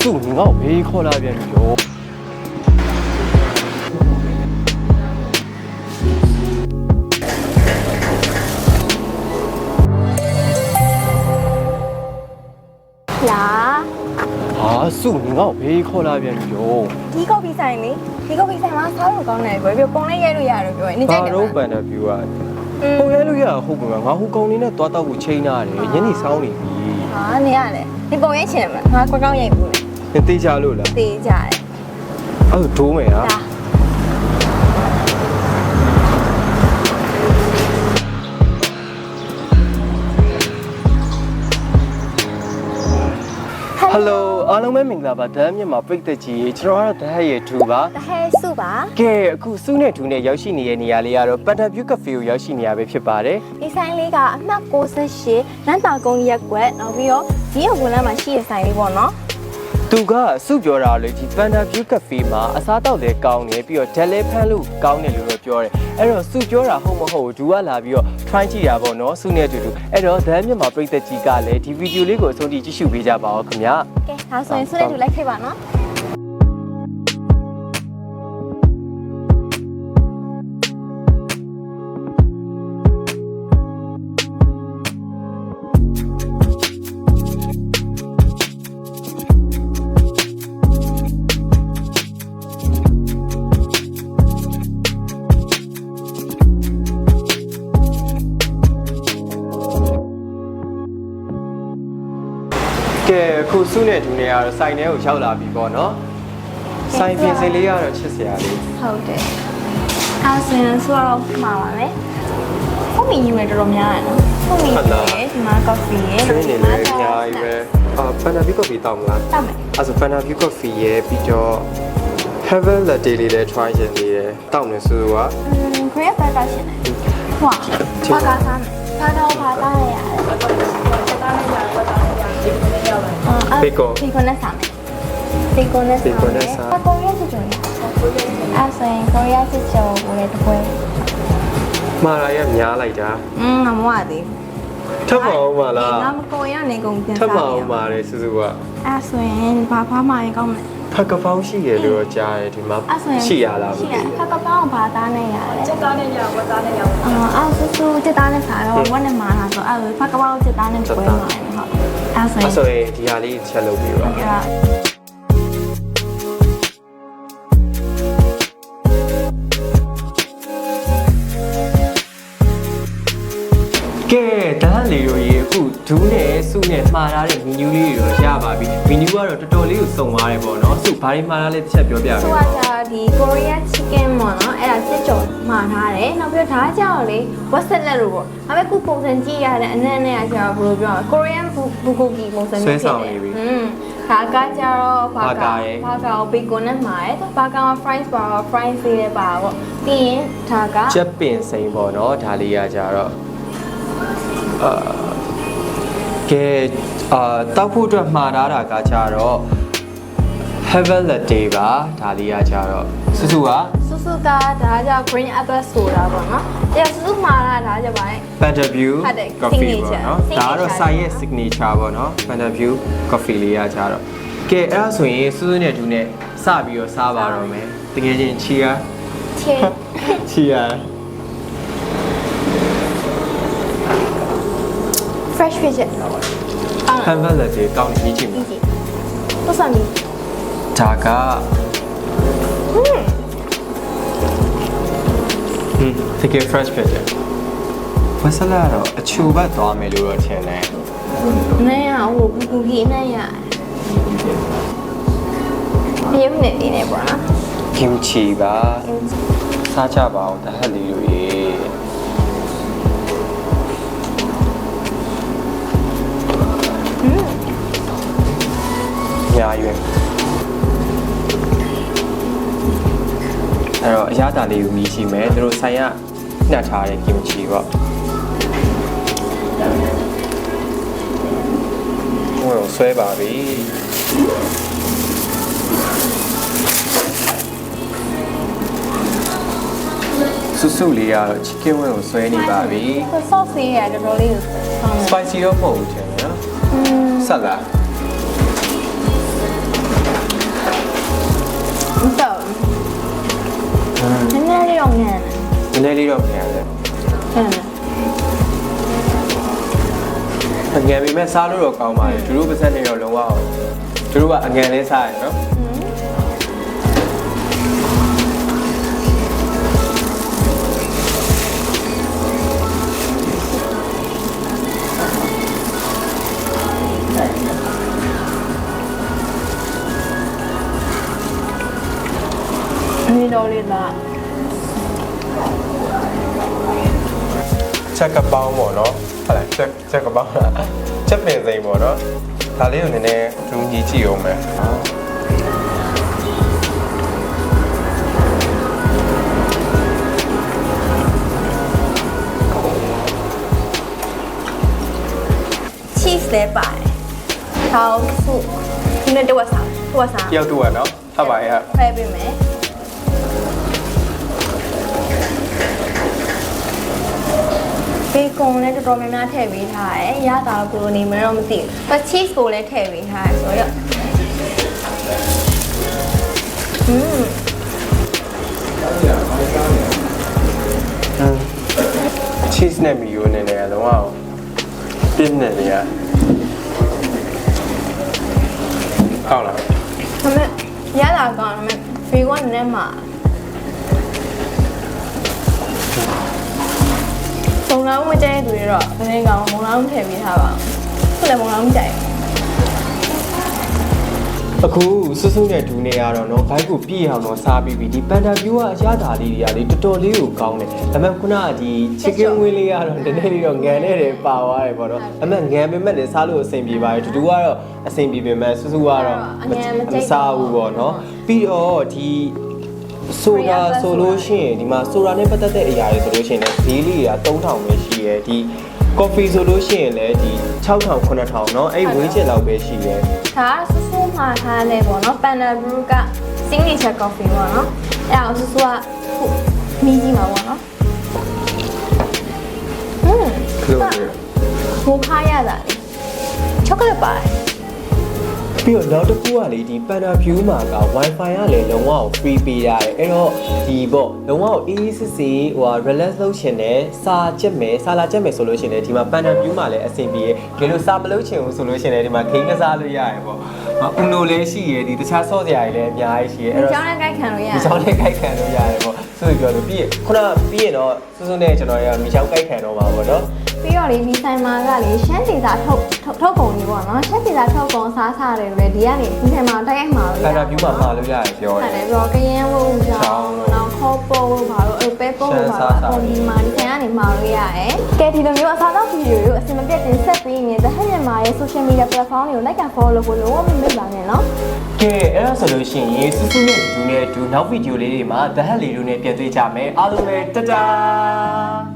စုငငေါ့ဘေးခေါ်လာပြန်ပြီရောလာဟာစုငငေါ့ဘေးခေါ်လာပြန်ပြီရောဒီကော်ဖီဆိုင်လေဒီကော်ဖီဆိုင်မှာစားလို့ကောင်းတယ်ပြောပြီးပုံလေးရဲလို့ရတယ်ပြောရင်နေကြိုဘာက်တယ်တော့ပန်တာဗျူอ่ะပုံရဲလို့ရဟုတ်ကဲ့ငါဟိုကောင်လေးနဲ့သွားတော့ကိုချိန်လာတယ်ညနေဆောင်နေပြီဟာနေရတယ်ဒီပုံရဲချင်တယ်မလားငါကောင်းကောင်းရိုက်ဘူး လေသင်သေးချလို့လားတေးကြတယ်အဲ့ဒါဒိုးမယ်ဟာဒါဟယ်လိုအားလုံးပဲမင်္ဂလာပါဒမ်းမြန်မာပိတ်သက်ကြီးကျွန်တော်ကတော့ဒဟရဲ့2ပါတဟဲစုပါကဲအခုစုနဲ့2နဲ့ရောက်ရှိနေတဲ့နေရာလေးကတော့ပန်တာဗျူကဖေကိုရောက်ရှိနေရပဲဖြစ်ပါတယ်ဒီဆိုင်လေးကအမှတ်68လမ်းတာကုန်းရက်ကွက်နောက်ပြီးတော့ဒီရုပ်ဝန်လမ်းမှာရှိတဲ့ဆိုင်လေးပေါ့နော် သူကစုပြောတာလေဒီပန်တာဗျူကဖေမှာအစားတောက်လည်းကောင်းတယ်ပြီးတော့ဒက်လဲဖန်းလို့ကောင်းတယ်လို့တော့ပြောတယ်အဲ့တော့စုပြောတာဟုတ်မဟုတ်ဒူကလာပြီးတော့ try ကြည့်တာပေါ့နော်စုနဲ့အတူတူအဲ့တော့ဒမ်းမြန်မာပိတ်သက်ကြီးကလည်းဒီဗီဒီယိုလေးကိုအဆုံးထိကြည့်ရှုပေးကြပါဦးခင်ဗျာကဲဒါဆိုရင်ဆုလေးတူလိုက်ခဲ့ပါနော် ကဲအခုစုနဲ့ဒူနဲ့ကတော့စိုင်ထဲကိုရောက်လာပြီပေါ့နော်စိုင်ပြင်စင်လေးကတော့ချစ်စရာလေးဟုတ်တယ်အဲဆိုရင်ဆုတော့မှာပါမယ်ဖုန်းမီယူရတော်တော်များတယ်နော်ဖုန်းမီယူရဒီမှာကော်ဖီရကျွေးနေလေအများကြီးပဲအာပန်နာဘီကော်ဖီတောင်းမလားတောက်မယ်အဲ့ဆိုပန်နာဘီကော်ဖီရဲ့ပြီးတော့ Heaven Latte လေးလည်း try ရှင်နေတယ်တောင်းနေဆိုတော့อืมခရီးပတ်တာရှင်တယ်ဟွာဘာကားစားမယ်ဘာတော့ဘာသားရရတယ်ဘာသားရရတ ယ်ဘာသားရရတယ်အာဘေကွန်နဲ့စားမယ်ဘေကွန်နဲ့စားကိုရီးယားစစ်ကြော်ရအဲ့ဆိုရင်ကိုရီးယားစစ်ကြော်ကိုလည်းတစ်ပွဲမှားလာရများလိုက်တာอืมငါမဝသေးထပ်မအောင်ပါလားငါမကိုရီးယားနေကုန်ပြန်ထပ်စားမအောင်ပါလေစုစုကအဲ့ဆိုရင်ဘာဖားမှရင်ကောင်းမလဲ ဖက်ကပေါင်းရှိရလို့တော့ကြားတယ်ဒီမှာအဲ့ဆိုရင်ရှိရလားမရှိသိရဘူးဖက်ကပောင်းဘာသားနဲ့ရတယ်စက်သားနဲ့ရဝတ်သားနဲ့ရအာအဲ့ဆူဆူစက်သားနဲ့စားတော့ဝတ်နဲ့မာလာဆိုအဲ့ဖက်ကပောင်းစက်သားနဲ့ပွဲမှာဟုတ်အဲ့ဆိုရင်အဲ့ဆိုရင်ဒီဟာလေးချက်လုပ်ပြီးပါအဲ့ဒါကဲ တန်းလေးတို့ရေအခုဒူးနဲ့စုနဲ့မှားထားတဲ့မီနူးလေးတွေတော့ရပါပြီမီနူးကတော့တော်တော်လေးကိုစုံသွားတယ်ပေါ့နော်စုဘာတွေမှားထားလဲတစ်ချက်ပြောပြဆိုပေးတော့ဒါဒီကိုရီးယား chicken ပေါ့နော်အဲ့ဒါစစ်ကြော်မှာထားတယ်နောက်ပြီးတော့ဒါကြောင့်လေဝက်ဆက်လက်လို့ပေါ့ဒါပေမဲ့ခုပုံစံကြည့်ရတဲ့အနက်နဲ့ကကျတော့ဘယ်လိုပြောရကိုရီးယားဘူဂိုကီပုံစံမျိုးဖြစ်တယ်อืมဒါကကြတော့ဘာကာဘာကာကိုဘေကွန်နဲ့မှာတယ်ဘာကာမှာ fries ပါတော့ fries လေးလည်းပါပေါ့ပြီးရင်ဒါကချက်ပင်စိန်ပေါ့နော်ဒါလေးရကြတော့အာ ကဲအာတောက်ဖို့အတွက်မှားထားတာကကြတော့ Heaven Latte ပါဒါလေးရကြတော့စုစုကစုစုကဒါကြောင့် green apple ဆိုတာပေါ့နော်အဲ့စုစုမှာလာဒါကြောင့်ပါလေ Pantaview ဟုတ်တယ် coffee ပေါ့ signature နော်ဒါကတော့ signature site ရဲ့ signature ပေါ့နော် Pantaview coffee လေးရကြတော့ကဲအဲ့ဒါဆိုရင်စုစုနဲ့ဒူနဲ့စပြီးတော့စားပါတော့မယ်တကယ်ချင်းချီယာချေချီယာ fresh ဖြစ်ချက်အာ Heaven Latte ကောင်းနေကြီးချင်ဒီဒီပတ်စံဒီဒါကဟင်းဟင်းတကယ် fresh ဖြစ်တယ်ဝက်ဆလာတော့အချိုဘတ်သွားမယ်လို့တော့ထင်တယ်နဲရဟိုဘူကူကြီးနဲ့ရဒီရုပ်နဲ့ဒီနဲ့ပေါ့နော် kimchi ပါစားကြပါအောင်တဟက်လေးတို့ ညာရွယ်အဲ့တော့အရသာလေးကိုမြည်ရှိမယ်သူတို့ဆိုင်ရနှက်ထားတဲ့ kimchi ပေါ့ဟိုဆွဲပါပြီစုစုလေးကတော့ chicken wing ကိုဆွဲနေပါပြီဆို sauce လေးရတော်တော်လေးကိုဆောင်းတယ် spicy တော့မဟုတ်ဘူးထင် ဆက်လာဘူးတော့နည်းနည်းလေးတော့ငန်နည်းနည်းလေးတော့ငန်တယ်ဟမ်အငန်ပေမဲ့စားလို့တော့ကောင်းပါတယ်သူတို့ပါစက်နေတော့လုံးဝအောင်သူတို့ကအငန်လေးစားရယ်နော် ဒီတော့လေးလားချက်ကပေါင်းပေါ့နော်ဟုတ်လားချက်ချက်ကပေါင်းလားချက်ပင်စိမ်ပေါ့နော်ဒါလေးကိုနည်းနည်းသူညီကြည့်အောင်မယ် cheese လည်းပါတယ်။ဟောင်းစုဒီနေ့တော့စားတော့စားတယောက်တူရနော်ဟုတ်ပါရဲ့ဖဲပေးမယ်ဘေ ကွန်လည်းတော်တော်များများထည့်ပေးထားတယ်။ရတာကိုလိုနေမလို့မသိဘူး။ but cheese ကိုလည်းထည့်ပေးထားတယ်ဆိုတော့อืม cheese နဲ့မီယိုနဲ့လည်းလုံးဝအောင်ပြည့်နေလေရဟုတ်လားဒါပေမဲ့ရတာကောင်းတယ်ဘေကွန်နည်းနည်းမှာမုံ လောင်းမကျဲတဲ့သူတွေတော့နည်းနည်းကောင်းမုံလောင်းထည့်ပေးထားပါခုလည်းမုံလောင်းကြိုက်အခုစွစွနဲ့ဒူနေရတော့နော်ဘိုက်ကိုပြည့်အောင်တော့စားပြီးပြီဒီပန်တာဗျူကအရသာလေးတွေကလေတော်တော်လေးကိုကောင်းတယ်ဒါပေမဲ့ခုနကဒီ chicken wing လေးကတော့နည်းနည်းလေးတော့ငံနေတယ်ပါသွားတယ်ပေါ့နော်ဒါပေမဲ့ငံပေမဲ့လည်းစားလို့အဆင်ပြေပါတယ်တူတူကတော့အဆင်ပြေပေမဲ့စွစွကတော့မစားဘူးပေါ့နော်ပြီးတော့ဒီ ဆိုတာဆိုလို့ရှိရင်ဒီမှာဆိုတာနဲ့ပတ်သက်တဲ့အရာတွေဆိုလို့ရှိရင်လည်းဈေးလေးက3000ပဲရှိရယ်ဒီ coffee ဆိုလို့ရှိရင်လည်းဒီ6000 9000เนาะအဲ့ဝင်းချင်လောက်ပဲရှိရယ် ဒါကဆူဆူမှာထားတယ်ပေါ့နော်ပန်ဒါဘရူက signature coffee ပေါ့နော်အဲ့ဒါကိုဆူဆူကခုမီးကြီးမှာပေါ့နော်ဟွန်း ခလို့ရယ် မိုခါရတာလေချောကလက်ပါတယ် ပြီးတော့နောက်တစ်ခုကလေဒီ Panda View မှာက Wi-Fi ကလည်းလုံးဝကို free ပေးရတယ်အဲ့တော့ဒီပေါ့လုံးဝကိုအေးအေးစစ်စစ်ဟိုဟာ relax လုပ်ချင်တယ်စာချက်မယ်စာလာချက်မယ်ဆိုလို့ရှိရင်လည်းဒီမှာ Panda View မှာလည်းအဆင်ပြေတယ်ဒီလိုစာမလုပ်ချင်ဘူးဆိုလို့ရှိရင်လည်းဒီမှာ game ကစားလို့ရတယ်ပေါ့ဟာ Uno လည်းရှိရယ်ဒီတခြားဆော့စရာတွေလည်းအများကြီးရှိရယ်အဲ့ဒီတော့ကြောင်းနဲ့ကြိုက်ခံလို့ရဒီချောင်းလေးကြိုက်ခံလို့ရတယ်ပေါ့ဆိုပြီးပြောလို့ပြီးရင်ခုနကပြီးရင်တော့စွစွနဲ့ကျွန်တော်ရမိချောင်းကြိုက်ခံတော့မှာပေါ့နော် ပြီးတော့လေဒီဆိုင်မှာကလေရှမ်းဒေတာထုတ်ထုတ်ထုတ်ကုန်ကြီးပေါ့နော်ရှမ်းဒေတာထုတ်ကုန်စားစားတယ်လေဒီကနေဒီဆိုင်မှာတိုက်ရိုက်မှာလို့ရ Panda View မှာမှာလို့ရတယ်ပြောဟုတယ်တ်တယ်ပြီးတော့ကရင်ဝုန်းကြောင်းနောက်ခေါ်ပို့ဘာလို့အဲ့ပဲပို့ဘာလို့အကုန်ဒီမှာဒီဆိုင်ကနေမှာလို့ရတယ်ကဲဒီလိုမျိုးအစားအသောက်ဗီဒီယိုတွေကိုအစင်မပြတ်တင်ဆက်ပြီးရင်တဟက်မြန်မာရဲ့ social media platform တွေကို like and follow လုပ်ဖို့လုံးဝမမေ့ပါနဲ့နော်ကဲအဲ့ဒါဆိုလို့ရှိရင်စူးစူးနဲ့ဒူနဲ့ဒူနောက်ဗီဒီယိုလေးတွေမှာ The Hat လေးတို့နဲ့ပြန်တွေ့ကြမယ်အားလုံးပဲတတား